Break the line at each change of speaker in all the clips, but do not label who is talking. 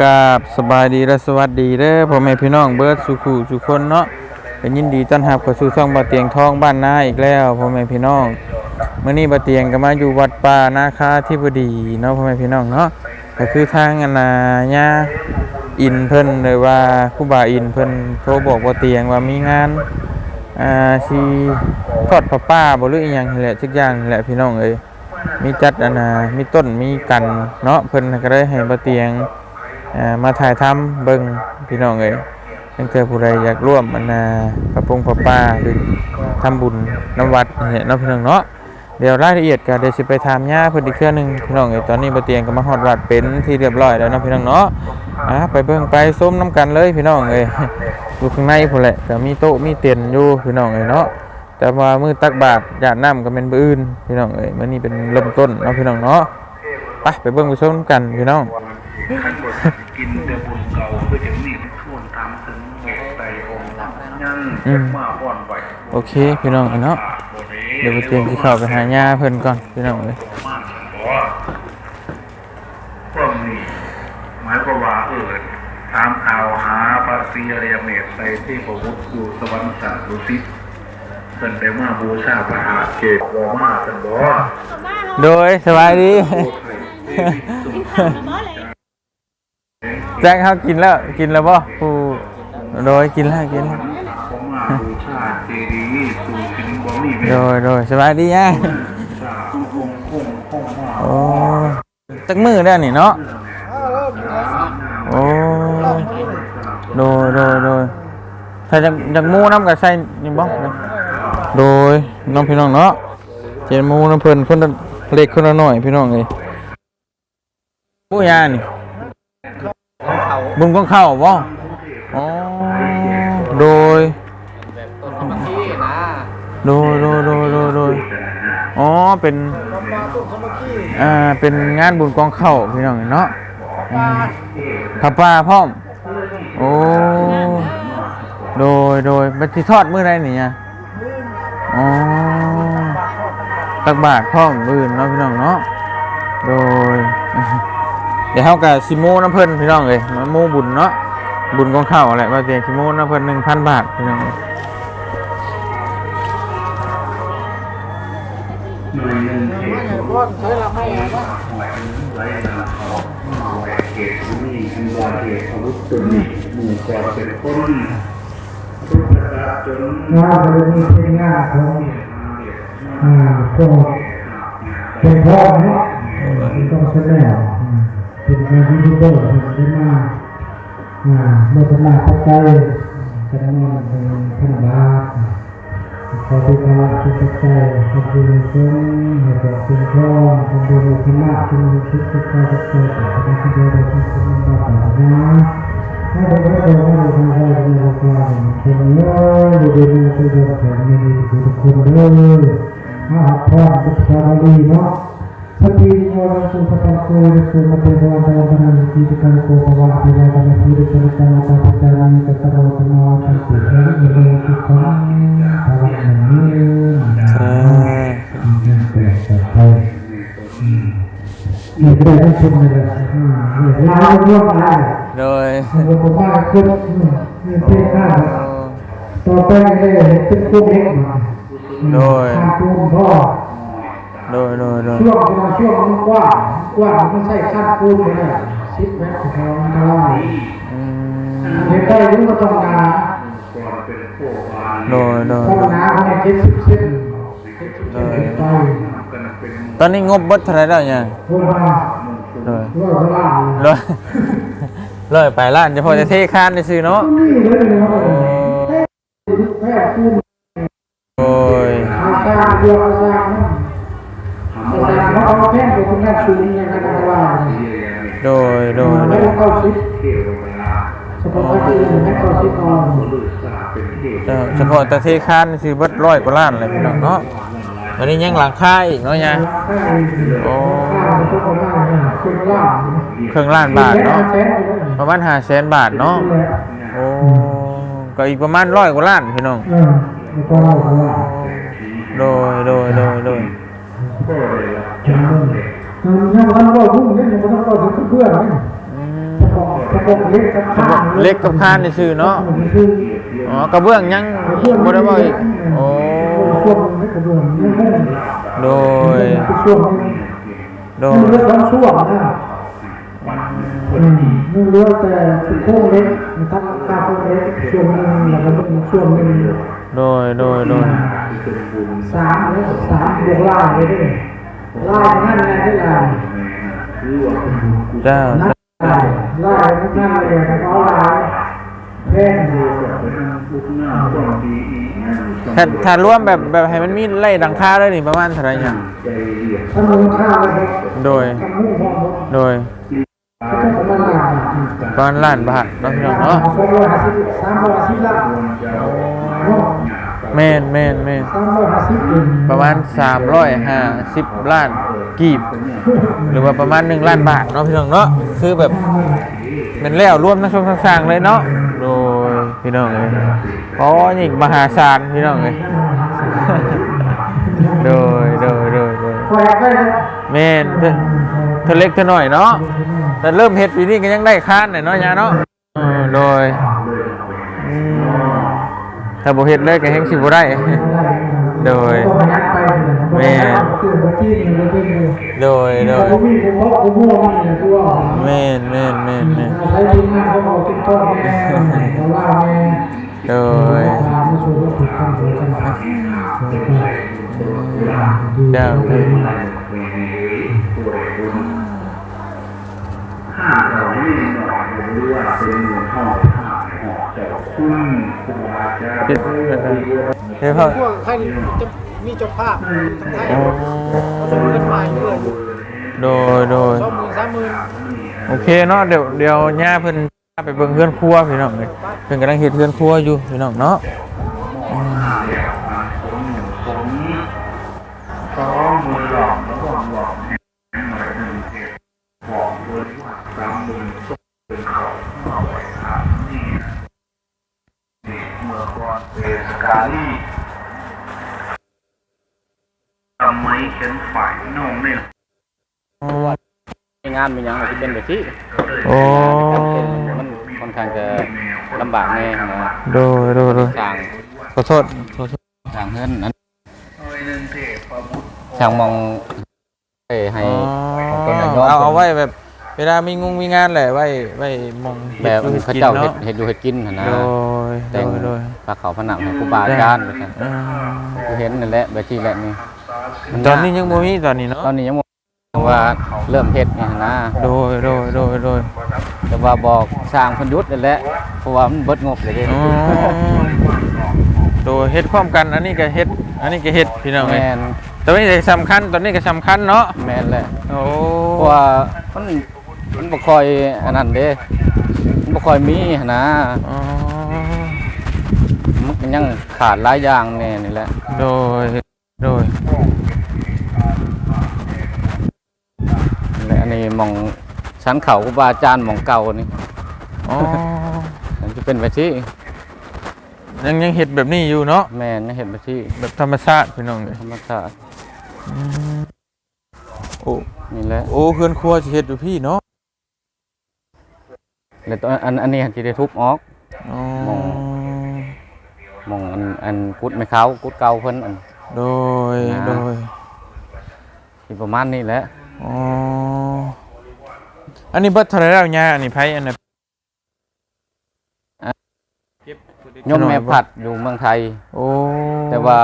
กราบสบายดีและสวัสดีเด้อพ่อแม่พี่น้องเบิร์ดสุขุสุคนเนาะเป็นยินดีต้อนรับเข้าสู่ช่องบาเตียงทองบ้านนาอีกแล้วพ่อแม่พี่น้องเมื่อนี้บาเตียงก็มาอยู่วัดป่านาคาธิบดีเนาะพ่อแม่พี่น้องเนาะก็คือทางอนาญาอินเพิ่นเลยว่าครูบาอินเพิ่นโทรบอกบาเตียงว่ามีงานอ่าสิทอดผ้าป่าบ่หรืออีหยังนี่แหละทุกอย่างนี่แหละพี่น้องเอ้ยมีจัดอันน่ะมีต้นมีกันเนาะเพิ่นก็ได้ให้บาเตียง มาถ่ายทำเบิ่งพี่น้องเอ้ยตั้งแต่ผู้ใดอยากร่วมมันนาประปงประปาหรือทำบุญน้ำวัดเนี่ยเนาะพี่น้องเนาะเดี๋ยวรายละเอียดก็เดี๋ยวสิไปถามย่าเพิ่นอีกเทื่อหนึงพี่น้องเอ้ยตอนนี้บ่เตียงก็มาฮอดวัดเป็นที่เรียบร้อยแล้วเนาะพี่น้องเนาะอะไปเบิ่งไปส้มน้ำกันเลยพี่น้องเอ้ยอยู่ข้างในพุ่นแหละก็มีโต๊ะมีเตียนอยู่พี่น้องเอ้ยเนาะแต่ว่ามือตักบาตรญาติน้ำก็เป็นมื้นพี่น้องเอ้ยมื้อนี้เป็นเริ่มต้นเนาะพี่น้องเนาะไปไปเบิ่งไปส้มน้ำกันพี่น้อง
อืม
โอเคพี่น้องเนาะเดี๋ยวไปเตรียมที่เข้าไปหาย่าเพิ่นก่อนพี่น้องเอ้ย
กบอกว่าพวกนี้หมายความว่าเออถามข่าวหาพระศรีอริยเมตไตรที่ประวุฒิอยู่สวรรค์สัตว์ดุสิตเป็นไปมาบูชาพระหาเกศวมาเป็นบ่
โดยสบายดีแจ้งเขากินแล้วกินแล้วบ่ผู้โดยกินแล้วกินแล้ว โด
ล
ยโดยสบายดีย่า
ชาคงคงคงคงมา
โอ้จักมือได้วนี่เนาะโอ้โดยโดยโดยถ้าจากจากหมูน้ำกับใส่นี่บ่โดยน้องพี่น้องเนาะเจนหมูน้ำเพิ่นคนละเล็กคนละหน่อยพี่น้องเอ้ยผู้ยานี่บุญของเข้าบ่อ๋อโดยโดยโดยโดยโดยโดยอ๋อ เป็น อ่า เป็นงานบุญกองเข้าพี่น้องเนาะอ่าขับปลาพร้อม โอ้ โดยโดยบัตรทอดมื้อใดนี่อะอ๋อ ตักบาทพร้อมมื่นเนาะพี่น้องเนาะ โดย เดี๋ยวเฮากับซิโมน้ำเพิ่นพี่น้องเอ้ยมาโมบุญเนาะ บุญของเข้าแหละว่าเตียงซิโมน้ำเพิ่นหนึ่งพันบาทพี่น้อง
งเขตหวยไรนาทองหวยเขตนี้เขตอาวุธตุนหมู่ก่อเป็นคนทุกประกาศจน
งานบริมีเป็นงานของอ่าพวกเป็นพ่อเนาะเป็นต้องแสดงเป็นงานที่ทุกคนเป็นมาอ่าเมื่อเป็นมาปัจจัยแสดงว่ามันเป็นธรรมดา ขอที่เขาที่ปัจจัยขอบคุณซึ่งให้กับสิ่งของขอบคุณธรรมะที่มีคิดที่เขาจะเกิดขอบคุณที่เราได้ที่สุดในบ้านนะถ้าเราไม่ได้ว่าเราทำอะไรในโลกนี้คนเยอะอยู่ในที่เราเห็นมีทุกคนเลยมาพ่อพุทธาลีเนาะสติโยนสุภาพโกยสุมาเทวะตาบนาลิติกันโกภวะ เทวะนาทีริกันตาตาปัจจานิตตะโรตนาทันติสังเวทุกขังภาวะนี้แต่ไปนี่ก็ได้ทุกคนเลยอืมนี่ลาวร่วมได้
โดย
ผมว่าขึ้นนี่เป็นข้าวต่อไปเลยเป็นพวกเล็กมา
โดย
ข้าวปูนพ่อ
โดยโดยโดย
ช่วงเวลาช่วงมันกว้างกว้างมันใช่ข้าวปูนเลยนะสิบเมตรแถวมันเท่าไหร่
อืม
เห็นได้รู้ว่าต้องนา
ก่อนเป็นพวกวาน
โดยโดย
ต้องนาเขาเจ็ดสิบเซนเจ็ดสิบเซนไป
กันเป็น
ตอนนี้งบเบิดเท่าไหรแล้วเนี่ย
พูดว่า
โดย
ร้อยล้าน
ร้อยร้อยไปล้านจะพอจะเทคานได้ซื้อเนาะ
นี่เลยนะครั
โอ้
บแพทย์
โด
ย
โดยโด
ไม่
ย
ต้องเข้าซิป
เทวดา
เฉพาะที่อื่นให้เข้าซิปเอา
ลูกสาวเป็นเทพ
เออเฉพาะแต่เทคานนี่ซื้อบิดร้อยกว่าล้านเลยพี่น้องเนาะวันนี้ยังหลังค่ายอีกเนาะเนี่ยโอ้เครื่องล้านบาทเนาะประมาณห้าแสนบาทเนาะโอ้ก็อีกประมาณร้อยกว่าล้านพี่น้องโดยโดยโดยโดย
จำเลยยังวันว่าพุ่งเนี่ยยังไม่ต้องเข้าถึงเพื่อนไหมเล็กกับข้าง
เล็กกับคานนี่ชื่อเนาะ
อ๋
อกระเบื้องยังบ่ได้บ่อีกโอ้โดย โดย
เลือกทั้งช่วงนะอืมนี่เลือกแต่โค้งเล็กนะครับข้าวโค้งเล็กช่วงนึงแล้วก็ช่วงนึง
โดย โดย โดย
สามเลยสามบวกล่างเลยดิล่างนั่นไงที่ล่าง
เจ้า
นั่นล่างล่างนั่นเลยนะเขาล่างแค่นี้
ถ้าถ้ารวมแบบแบบให้มันมีไล่ดังค่าเลยนี่ประมาณเท่าไหร่เนี่ย
ถ้ามึงข้าวเลยครับ
โดย
ทำมุ่งพอหมด
โดย
ก็ต้องประมาณล้าน
ประมาณล้านบาทเนาะพี่น้องเนาะ
สองร้อยห้าสิบสามร้อยห้าสิบล้านเนาะ
แม่นแม่นแม่น
สามร้อยห้าสิบเอง
ประมาณ 350 ล้านกีบ หรือว่าประมาณ 1 ล้านบาทเนาะพี่น้องเนาะคือแบบเป็นแล้วรวมทั้งช่วงทั้งสร้างเลยเนาะโดยพี่น้องเลยเพราะนี่มหาศาลพี่น้องเลยโดยโดยโดยโดย
คอยได้นะ
แม่นเธอเธอเล็กเธอหน่อยเนาะแต่เริ่มเฮ็ดปีนี้ก็ยังได้ค้านหน่อยเนาะยาเนาะเออโดยอืม ถ้าบ่เฮ็ดเลยก็แฮงสิบ่ได้ โดย
ต้องยัดไปแม่นมาที่หนึ่งมาที่หนึ่ง
โดยโดย
ก็วิ่งผมว่าผมมั่วมันเนี่ยตัว
แม่นแม่นแม่นแม่น
ใช้ทีมงานเขาเอาติ๊กต็อกแม่เราล่าแม่
โดย
ตามมาสู่ว่าถูกทำถูกกัน
เจ้าเจ้า
ห้าเราไม่หน่อยหรือว่าเป็นหมู่ห้องห้าหอ
เฮ็ดเฮ็ดเฮา
พวกให้จะมีเจ้าภาพทั้งไทย
อ๋อ
สมเงินมาอยู่เลยอยู่
โดยโดย
สองหมื่นสามหมื่น
โอเคเนาะเดี๋ยวเดี๋ยวย่าเพิ่นพาไปเบิ่งเฮือนครัวพี่น้องเอ้ยเพิ่นกำลังเฮ็ดเฮือนครัวอยู่พี่น้องเนาะ
สองมือหลอกแล้วก็หลอกหน่อยหนึ่งเจ็ดบอกเลยว่าสามหมื่นต้องเป็นของเอาไว้ทำนี่นี่เมื่อก่อนเป็นสกาลี่ทำไมเข็นฝ่ายน้องเนี่ย
งานเป็นหยังที่เป็นแบบที่
โอ้
มันค่อนข้างจะลำบากแน่นะ
โดยโดยโดย
ทาง
ขอโทษขอโทษ
ทางเฮือนนั้น
เอาไว้หนึ่งเทพประมุข
ทางมองให้ให้ของต้นไม้ยอด
เอาเอาไว้แบบเวลามีงงมีงานแหละไว้ไว้มอง
แบบ
ฮ็ดอยู่
เขา
ฮ็ดกิน
เจ้าเห็ด
เนาะ
เห็ดอยู่เห็ดกินหั่นนะ
โด ยโด
แต่ง
ยโดย
พระเขาผนังให้ครูบาอาจารย์ว่าซั่น
อ่า
กูเห็นนั่นแหละแบบที่แหละนี่มั
ตอนนี้ยังบ่มีตอนนี้เนาะ
ตอนนี้ยังบ่ว่าเริ่มเฮ็ดนี่หั่นนะ
โดยโดยโดยโดย
แต่ว่าบอกสร้างเพันยุทธ์นั่นแหละเพราะว่ามันเบิดงบเลยเด้
อ๋อโดยเฮ็ดพร้อมกันอันนี้ก็เฮ็ดอันนี้ก็เฮ็ดพี่น้องเอ้ย
แม่น
แต่ว่านี่สำคัญตอนนี้ก็สำคัญเนาะ
แม่นแหละ
โอ้
เพราะว่ามันมันบ่ค่อยอันนั้นเด้มันบ่ค่อยมีหั่นนะ
อ๋อ
มันก็ยังขาดหลายอย่างแน่นี่แหละ
โดย โดย
และอันนี้หมองชั้นเขาครูบาอาจารย์หมองเก่านี่
อ๋อ
มันจะเป็นไปที่
ยังยังเฮ็ดแบบนี้อยู่เนาะ
แม่นเห็นไปที่
แบบธรรมชาติพี่น้องเอ้ย
ธรรมชาติ
โอ้
นี่แหละ
โอ้เพื่อนครัวสิเฮ็ดอยู่พี่เนาะ
แล้วตัวอันอันนี้ที่ได้ทุบออก
อ๋อ
ห มองอันอันกุดไม่เขากุดเก่าเพิ่นอัน
โดย
นะ
โดย
ที่ประมาณนี้แหละ
อ๋ออันนี้เบิดเท่าไหร่แล้วย่าอันนี้ไผอันนั้น
ยมแม่ผัดอยู่เมืองไทย
โอ้
แต่ว่า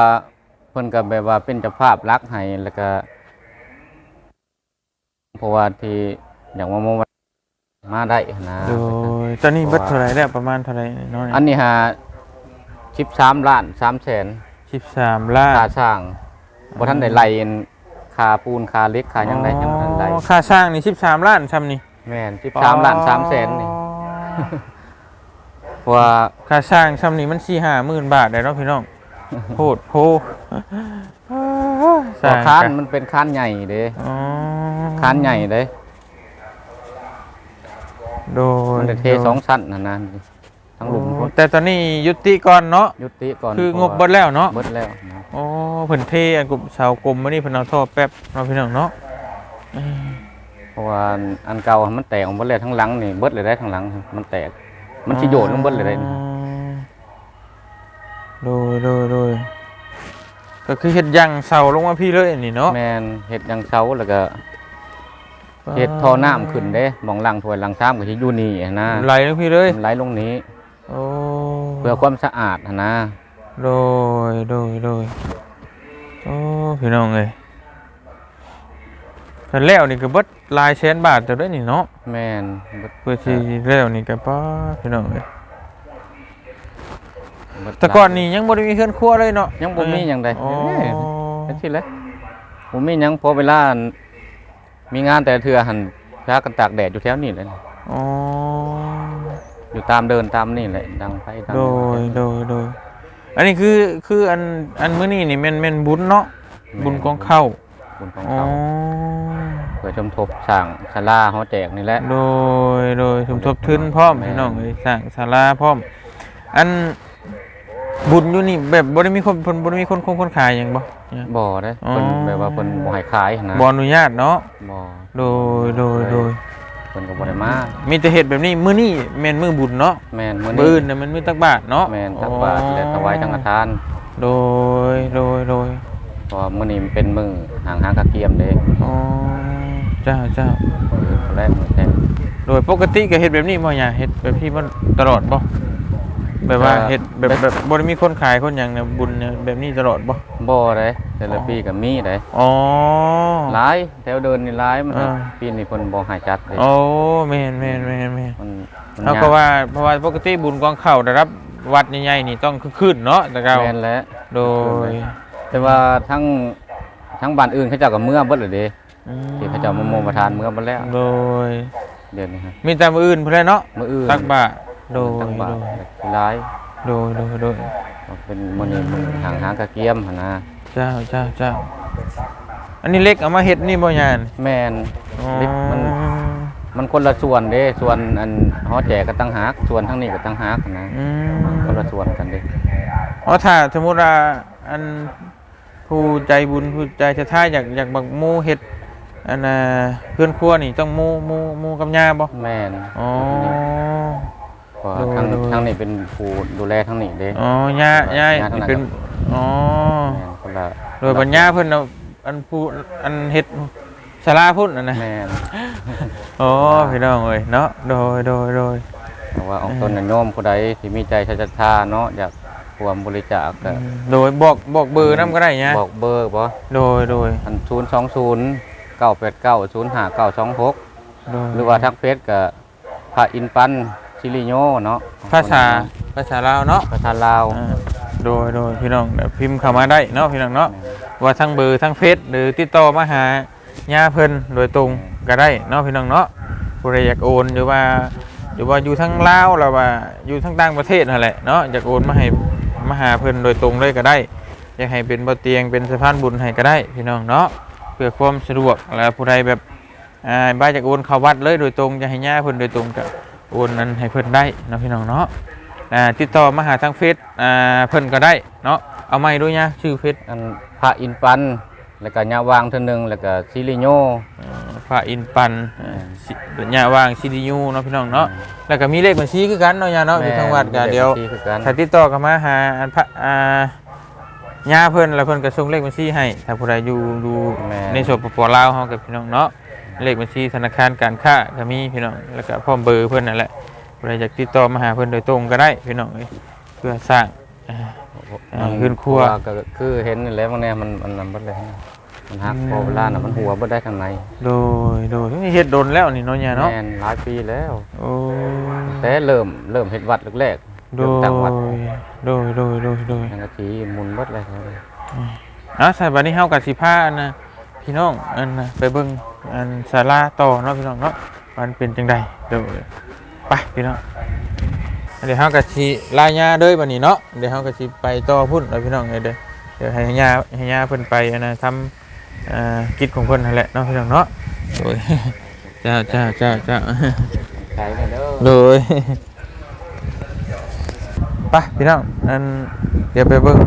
เพิ่นก็แบบว่าเป็นเจ้าภาพรักให้แล้วก็เพราะว่าที่อย่างว่าเมื่อวันมาได้นะ
โดยตอนนี้เบิดเท่าไหร่แล้วประมาณเท่าไหร่เนาะ
อันนี้หา ชิปสามล้านสามแสน
13ล้าน
ค่าสร้างบ่ทันได้ไล่อันค่าปูนค่าเหล็กค่าหยังได้ยังบ่ทันได้
อ๋อค่าสร้างนี่13ล้านซ้ำนี่
แม่นชิปสามล้านสามแสนนี่เพราะว่า
ค่าสร้างซ้ำนี่มัน4 5หมื่นบาทได้เนาะพี่น้องโพดโพส
ตัว
ร้าง
คาน
กัน
มันเป็นคานใหญ่เด้
อ๋อ
คานใหญ่เด้
โดย
มันได้เทสองชั้นนั่นนะ ทั้งหลุมพุ่น
แต่ตอนนี้ยุติก่อนเนาะ
ยุติก่อน
คืองบ
เพ
เบิ
ราะ
ดแล้วเนาะ
ว่าเบิดแล้วนะ
โอ้เพิ่นเทอันกลุ่มชาวกลมมานี่เพิ่นเอาท่อแป๊บเราะพี่น้องเนาะเอ้ย
เพราะว่าอันเก่ามันแตกออกหมดเลยทั้งหลังนี่เบิดเลยได้ทั้งหลัง มันแตก มันสิโยนลงเบิดเลยได้นี่
อ๋อโดยโดยโดยก็คือเฮ็ดยังเสาลงมาพี่เลยนี่เนาะ
แม่นเฮ็ดอยังเช้าแล้วก็เฮ็ดท่อน้ำขึ้นเด้หมองลังถ้วยลังซ้ำก็สิอยู่นี่หั้นนะ
ไหลลงพี่เลย
มันไหลลงนี้
โอ้
เพื่อความสะอาดหั้นนะ
โดยโดยโดยโอ้พี่น้องเอ้ยแต่แล้วนี่ก็เบิดหลายแสนบาทแต่ด้วยนี่เนาะ
แม่นเบิด
เพื่อที่แล้วนี่ก็ป้าพี่น้องเอ้ย
เบิด
แต่ก่อนนี่ยังบ่ได้มีเครื่องครัวเลยเนาะ
ยังบ่มีหยังใด
อ๋อ
เป็นที่เลยผมมีหยังพอเวลาอั่นมีงานแต่เทื่อหันพากันตากแดดอยู่แถวนี้เลยนะ
อ๋อ
อยู่ตามเดินตามนี่แหละดังไฟตาม
โดยโดยโดยอันนี้คือคืออันอันมื้อนี้นี่แม่นแม่นบุญเนาะบุญกองเข้า
บุญของ
อ๋อ
เขาเพื่อชมทบสร้างศาลาเฮาแจกนี่แหละ
โดยโดยสมทบทุนพร้อมพี่น้องเอ้ยสร้างศาลาพร้อม อันบุญอยู่นี่แบบบ่ได้มีคนเพิ่นบ่ได้มีคนคงคนขายหยังบ่เนี่ย
บ่ได้เพิ่น
อ๋อ
แบบว่าเพิ่นบ่ให้ขายนะ
บ่อนุญาตเนาะ
บ่
โดยโดยโดย
เพิ่นก็บ่ได้มา
มีแต่เฮ็ดแบบนี้มื้อนี้แม่นมื้อบุญเนาะ
แม่นมื้อ
มื้อ
นี้
อื่นน่ะมันมื้อตักบาตรเนาะ
แม่นตักบาตรและถวายทางอาทาน
โดยโดยโดย
เพราะว่ามื้อนี้มันเป็นมื้อหางหางกะเกียมเด้
อ๋อเจ้าเจ้า
มื้อแรกมื้อแรก
โดยปกติก็เฮ็ดแบบนี้บ่หยาเฮ็ดแบบที่มันตลอดบ่ แบบว่าเฮ็ดแบบแบบบ่ได้มีคนขายคนหยังเนี่ยบุญเนี่ยแบบนี้ตลอดบ่
บ่ได้แต่ละปีก็มีได้
อ๋อ
หลายแถวเดินนี่หลายมัน
อ่า
ปีนี้เพิ่นบ่ให้จัดเลย
โอ้แม่นแม่นแม่นแม่น
มันมัน
เอา
ย
ก็ว่าเพราะว่าปกติบุญกองเข้าได้รับวัดใหญ่ๆนี่ต้องคือขึ้นเนาะแต่เก่า
แม่นแหล้ว
โดย
แต่ว่าทั้งทั้งบ้านอื่นเขาเจ้าก็เมื่อเบิดเลยเด้
อืม
ที่เขาเจ้ามาโมประทานเมื่อเบิดแล้ว
โดย
เดี๋ยวนี้ฮะ
มีแต่มื้ออื่นพุ่นแหละเนาะ
มื้ออื่น
ตักบาตร โดย
ตักบาต
โด
ร
ย
หลาย
โดยโดยโดย
เป็นมื้อนี้มื้อหางหางกะเกียมหั่นนะ
เจ้าเจ้าเจ้าอันนี้เล็กเอามาเฮ็ดนี่บ่ยาน
แม่น
อ๋อ
ลิฟต์มันมันคนละส่วนเด้ ส่วนอันฮอแจกก็ตั้งหากส่วนทั้งนี้ก็ตั้งหากนะ
อืม
คนละส่วนกันเด้
อ๋อถ้าสมมุติว่าอันผู้ใจบุญผู้ใจจะท่าอยากอยากบักหมู่เฮ็ดอันน่ะเพื่อนครัวนี่ต้องหมู่หมู่หมู่กับย่าบ่
แม่น
อ๋อ
เพราะ
โดย
ทั้ง
โดย
ทั้งนี้เป็นผู้ดูแลทั้งนี้เด้
อ๋อย่าย่า
ย่าทางไหน
เป็น
ครับ
อ๋อ
แม่นคนละ
โดยปัญญาเพิ่นเอาอันผู้อันเฮ็ดศาลาพุ่นน่ะนะ
แม่น
อ๋อพี่น้องเอ้ยเนาะโดยโดยโดย
เพราะว่าเอาต้นโยมผู้ใดที่มีใจศรัทธาเนาะอยากรวมบริจาคก็
โดยบอกบอกเบอร์นํก็ได้เนี่ย
บอกเบอร์บ่
โดยโดย
อัน020 989 05926
โดย
หรือว่าทักเฟซก็พระอินปัน ชิลิโยเนาะ
ภาษาภาษาลาวเนาะ
ภาษาลาว
อ่าโดยโดยพี่น้องเดี๋ยวพิมพ์เข้ามาได้เนาะพี่น้องเนาะว่าทั้งเบอร์ทั้งเฟซหรือติดต่อมาหาญาเพิ่นโดยตรงก็ได้เนาะพี่น้องเนาะผู้ใดอยากโอนหรือว่าหรือว่าอยู่ทั้งลาวหรือว่าอยู่ทั้งต่างประเทศนั่นแหละเนาะอยากโอนมาให้มาหาเพิ่นโดยตรงเลยก็ได้ อยากให้เป็นบ่เตียงเป็นสะพานบุญให้ก็ได้ พี่น้องเนาะเพื่อความสะดวกแล้วผู้ใดแบบอ่าบ้าจากโอนเข้าวัดเลยโดยตรงจะให้ญาเพิ่นโดยตรงก็ โอนนั้นให้เพิ่นได้เนาะพี่น้องเนาะอ่าติดต่อมาหาทางเฟซอ่าเพิ่นก็ได้เนาะเอาไม่ด้วยนะชื่อเฟซ
อันพระอินปัน แล้วก็ยาวางเท่านึงแล้วก็ชิลิโย
อ่าฟ้าอินปันอ่าสิญาว่างซิดิยูเนาะพี่น้องเนาะแล้วก็มีเลขบัญชีคือกันเนาะญาเนาะอยู่ทางวัดก็เดี๋ยว
ที่คือกัน
ถ้าติดต่อกันมาหาอันพระอ่าญาเพิ่นแล้วเพิ่นก็ส่งเลขบัญชีให้ถ้าผู้ใดอยู่อยู่ในส่วนปปลาวเฮากับพี่น้องเนาะ เลขบัญชีธนาคารการค้าก็มีพี่น้องแล้วก็พร้อมเบอร์เพิ่นนั่นแหละผู้ใดอยากติดต่อมาหาเพิ่นโดยตรงก็ได้พี่น้องเอ้ยเพื่อสร้างอ่า อ่าขึ้นครัว
เพาะาก็คือเห็นนี่แหล้วบางแน่มันมันนำเบิดเลยนะมันหักพอเวลาน่ะมันหัวเบิดได้ทางใน
โดยโดยเฮ็ดโดนแล้วนี่เนาะเนี่ยเนาะ
แม่นหลายปีแล้ว
โอ้
แต่เริ่มเริ่มเฮ็ดวัดแรกๆ
โด
เริ่ม
ย
ตั้งวัด
โดยโดยโดยโดย
ทางกะทีหมุนเบิดเลยครับ
อะใส่บัดนี้เฮากับสิพาอันนะพี่น้องอันนะไปเบิ่ง อันศาลาต่อเนาะพี่น้องเนาะมันเป็นจังไดเดี๋ยวไปพี่น้องเดี๋ยวเฮากับสิลาญาเด้อบัดนี้เนาะเดี๋ยวเฮากับสิไปต่อพุ่นเนาะพี่น้องเอ้ยเด้อเดี๋ยวให้ญาให้ญาเพิ่นไปอันนะทำอ่ากิจของเพิ่นนั่นแหละเนาะพี่น้องเนาะโดยเจ้าเจ้าเจ้าเจ้า
ใช้กันเด้อ
เลยไปพี่น้องอันเดี๋ยวไปเบิ่ง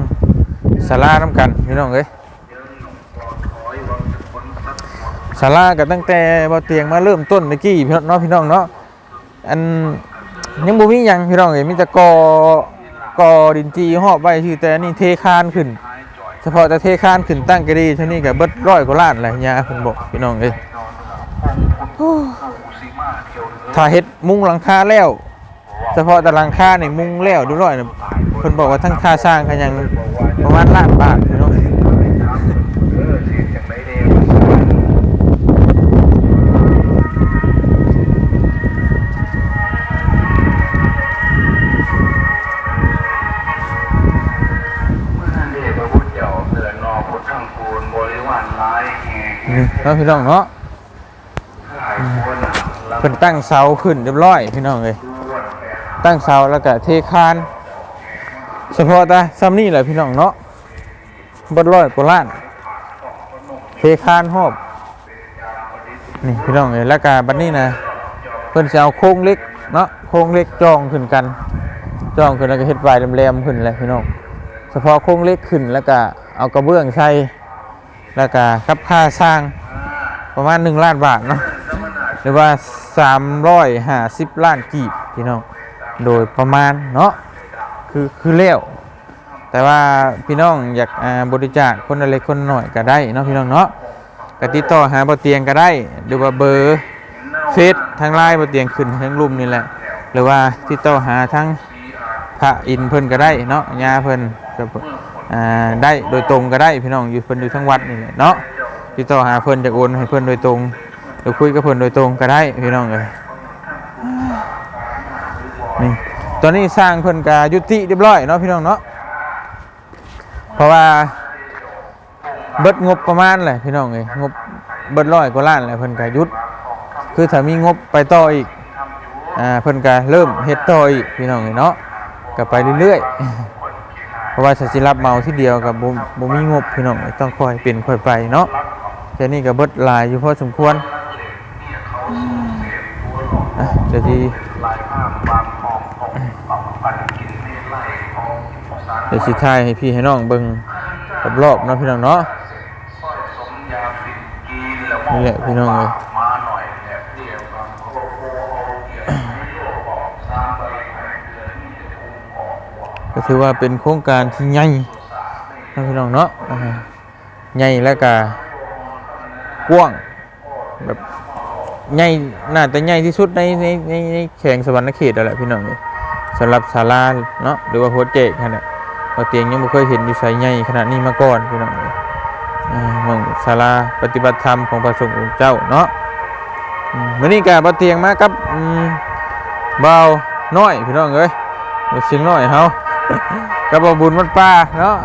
ศาลาน้ำกันพี่น้องเอ้ย ศาลาก็ตั้งแต่บ่เตียงมาเริ่มต้นเมื่อกี้พี่น้องพี่น้องเนาะอันยังบ่มีหยังพี่น้องเอ้ยมีแต่กอกอดินจีหอบไว้ชื่อแต่นี่เทคานขึ้น เฉพาะแต่เทคานขึ้นตั้งก็ดีเท่านี้ก็เบิดร้อยกว่าล้านแหละยาเพิ่นบอกพี่น้องเอ้ยถ้าเฮ็ดมุงหลังคาแล้วเฉพาะแต่หลังคานี่มุงแล้วดูร้อยน่ะเพิ่นบอกว่าทั้งค่าสร้างก็ยังประมาณล้านบาท นี่
เนาะ
พี่น้องเนาะเพิ่นตั้งเสาขึ้นเรียบร้อยพี่น้องเอ้ยตั้งเสาแล้วก็เทคานเฉพาะแต่ซ้ำนี่แหละพี่น้องเนาะบดร้อยกว่าล้านเทคานหอบนี่พี่น้องเอ้ยแล้วก็บัดนี้นะเพิ่นสิเอาโครงเล็กเนาะโครงเล็กจองขึ้นกันจองขึ้นแล้วก็เฮ็ดไว้แหลมๆขึ้นเลยพี่น้องเฉพาะโครงเล็กขึ้นแล้วก็เอากระเบื้องใส่ แล้วก็ครับค่าสร้างประมาณ 1 ล้านบาทเนาะหรือว่า 350 ล้านกีบพี่น้องโดยประมาณเนาะคือคือแล้วแต่ว่าพี่น้องอยากอ่าบริจาคคนละเล็กคนละหน่อยก็ได้เนาะพี่น้องเนาะก็ติดต่อหาบ่เตียงก็ได้หรือว่าเบอร์เฟซทางไลน์บ่เตียงขึ้นทางลุ่มนี่แหละ หรือว่าติดต่อหาทางพระอินทร์เพิ่นก็ได้เนาะญาเพิ่นก็อ่า ได้โดยตรงก็ได้พี่น้องอยู่เพิ่นอยู่ทั้งวัดนี่แหละเนาะติดต่อหาเพิ่นจะโอนให้เพิ่นโดยตรงหรือคุยกับเพิ่นโดยตรงก็ได้พี่น้องเอ้ยนี่ตอนนี้สร้างเพิ่นก็ยุติเรียบร้อยเนาะพี่น้องเนาะเพราะว่าเบิดงบประมาณแหละพี่น้องเอ้ยงบเบิดร้อยกว่าล้านแหละเพิ่นก็หยุดคือถ้ามีงบไปต่ออีกอ่าเพิ่นก็เริ่มเฮ็ดต่ออีกพี่น้องเอ้ยเนาะก็ไปเรื่อยๆ ราะว่าถ้าสิรับเหมาที่เดียวกับบ่บ่มีงบพี่น้องเอ้ยต้องค่อยเป็นค่อยไปเนาะแต่นี่ก็เบิดหลายอยู่พอสมควรอะจะดี
ลายภาพบางหอมของปรับปันกินเมฆไล่ของสาร
เดี๋ยวสิถ่ายให้พี่ให้น้องเบิ่งรอบๆเนาะพี่น้องเนาะ
สร้อยสมยาฟินกีนแล้ว
นี่แหละพี่น้องเอ้ย
มาหน่อยเนี่ยเดียวกันโอ้โหเกียรติไม่โยกออกสร้างไปไหนเดือนนี้จะอุ้มออกหัว
ก็ ถือว่าเป็นโครงการที่ใหญ่นะพี่น้องเนาะใหญ่แล้วก็กว้างแบบใหญ่น่าจะใหญ่ที่สุดในในในในแข่งสวรรณเขตแล้วแหละพี่น้องเอ้ยสำหรับศาลาเนาะหรือว่าโพเจกขนาดว่าเตียงยังไม่เคยเห็นอยู่ไสใหญ่ขนาดนี้มาก่อนพี่น้องเอ้ยอ่าหมองศาลาปฏิบัติธรรมของพระสงฆ์องค์เจ้าเนาะอืมวันนี้ก็บ่เตียงมากับเบาน้อยพี่น้องเอ้ยเสียงน้อยเฮา กับบบุญวัดป่าเนาะ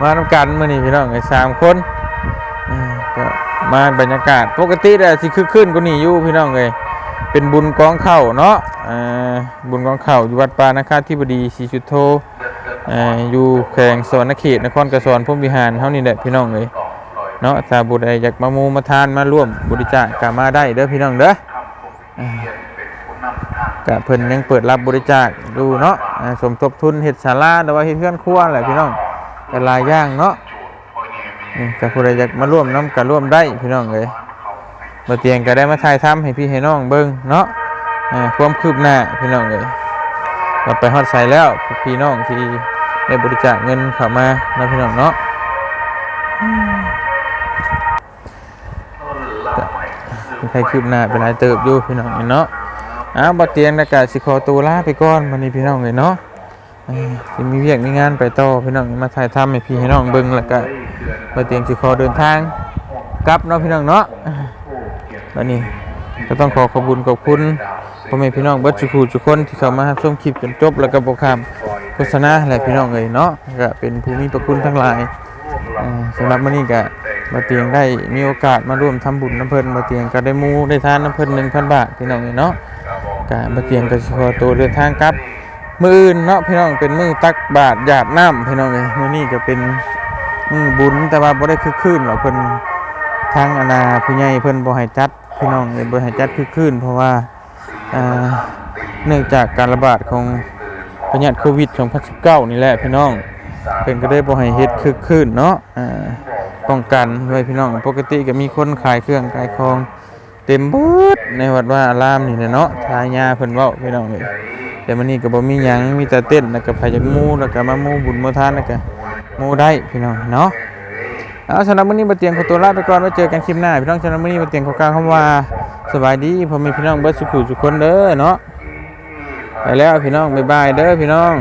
มานำกันมื้อนี้พี่น้องไอ้สามคนก็มาบรรยากาศปกติแล้วสิคือขึ้นกว่านี้อยู่พี่น้องเอ้ยเป็นบุญกองเข้าเนาะบุญกองเข้าอยู่วัดป่านะคะที่บดีศรีสุโธอยู่แขวงสวรรณเขตนครกระสอนพรหมวิหารเฮานี่แหละพี่น้องเอ้ยเนาะถ้าบุญใดอยากมามูมาทานมาร่วมบริจาคก็มาได้เด้อพี่น้องเด้อ ก็เพิ่นยังเปิดรับบริจาคดูเนาะสมทบทุนเฮ็ดศาลาหรือว่าเฮ็ดเฮือนครัวแหละพี่น้องก็หลายย่างเนาะนี่ก็ผู้ใดอยากมาร่วมนํก็ร่วมได้พี่น้องเอ้ยบ่เตียงก็ได้มาถ่ายทำให้พี่ให้น้องเบิ่งเนาะความคืบหน้าพี่น้องเอ้ยเราไปฮอดไสแล้วพี่น้องที่ได้บริจาคเงินเข้ามานะพี่น้องเนาะใครคืบหน้าเป็นหลายเติบอยู่พี่น้องเนาะ อ้าวบัดเตียงแล้ก็สิขอตัวลาไปก่อนวันนี้พี่น้องเลยเนาะเอ้ยสิมีเวียกมีงานไปต่อพี่น้องมาถ่ายทำให้พี่ให้น้องเบิ่งแล้วก็บัดเตียงสิขอเดินทางกลับเนาะพี่น้องเนาะวันนี้ก็ต้องขอขอบคุญขอบคุณพ่อแม่พี่น้องเบิดทุกผู้ทุกคนที่เข้ามารับชมคลิปจนจบแล้วก็บ่ข้ามโฆษณาแหละพี่น้องเอ้ยเนาะก็เป็นผู้มีพระคุณทั้งหลายสำหรับมื้อนี้ก็บ่เตียงได้มีโอกาสมาร่วมทำบุญน้ำเพิ่นบ่เตียงก็ได้มูได้ทานน้ำเพิ่น1,000บาทพี่น้องเอ้ยเนาะ กะมาเตียมกันขอตัวเดินทางกลับมืออื่นเนาะพี่น้องเป็นมือตักบาทหยาดน้ำพี่น้องเลยมื้อนี้ก็เป็นมือบุญแต่ว่าบ่ได้คึกคืนหรอกเพิ่นทางอนาผู้ใหญ่เพิ่นบ่ให้จัดพี่น้องเลยบ่ให้จัดคึกคืนเพราะว่าอ่าเนื่องจากการระบาดของพยาธิโควิด2019นี่แหละพี่น้องเพิ่นก็ได้บ่ให้เฮ็ดคึกคืนเนาะอ่าป้องกันไว้พี่น้องปกติก็มีคนขายเครื่องขายของ เต็มเบิดในวัดว่าอารามนี่แหละเนาะทายาเพิ่นเว้าพี่น้องเอ้ยแต่มื้อนี้ก็บ่มีหยังมีแต่เต้นแล้วก็ไผจักมูแล้วก็มามู่บุญมู่ทานแล้วก็มู่ได้พี่น้องเนาะเอาสำหรับมื้อนี้บ่เตียงขอตัวลาไปก่อนไว้เจอกันคลิปหน้าพี่น้องสำหรับมื้อนี้บ่เตียงขอกล่าวคำว่าสบายดีพ่อแม่พี่น้องเบิดสุขุทุกคนเด้อเนาะไปแล้วพี่น้องบ๊ายบายเด้อพี่น้อง